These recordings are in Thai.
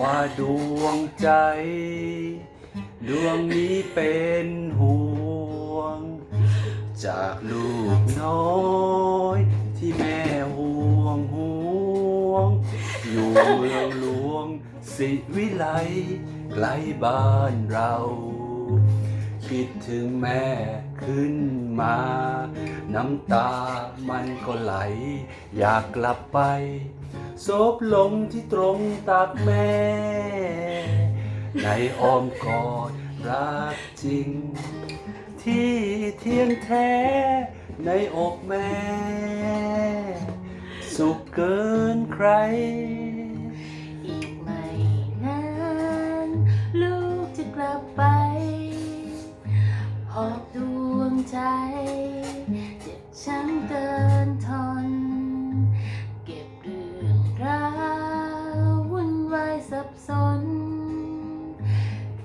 ว่าดวงใจ ดวงนี้เป็นห่วง จากลูกน้อย ที่แม่ห่วงห่วง อยู่เมืองหลวงสิวิไลไกลบ้านเรา คิดถึงแม่ขึ้นมา น้ำตามันก็ไหล อยากกลับไปซบลงที่ตรงตักแม่ ในอ้อมกอดรักจริง ที่เที่ยงแท้ในอกแม่ สุขเกินใคร ใจเจ็บช้ำเกินทน เก็บเรื่องราววุ่นวายสับสน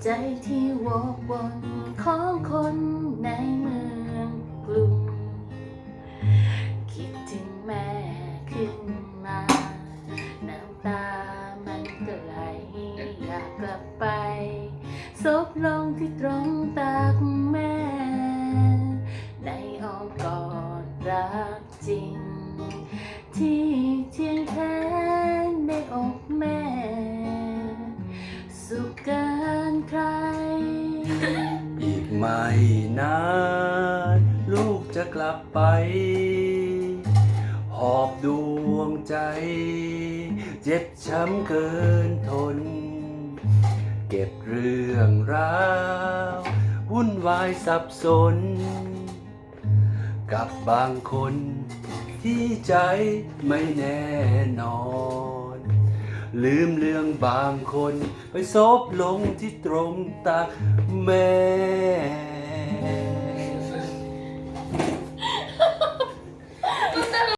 ใจที่วอกวนของคนในเมืองกรุงคิดถึงแม่ขึ้นมา น้ำตามันก็ไหลอยากกลับไปซบลงที่ตรงตัก ไม่นานลูกจะกลับไป หอบดวงใจ เจ็บช้ำเกินทน เก็บเรื่องราว วุ่นวายสับสน กับบางคนที่ใจไม่แน่นอน ลืมเรื่องบางคน ไปซบลงที่ตรงตักแม่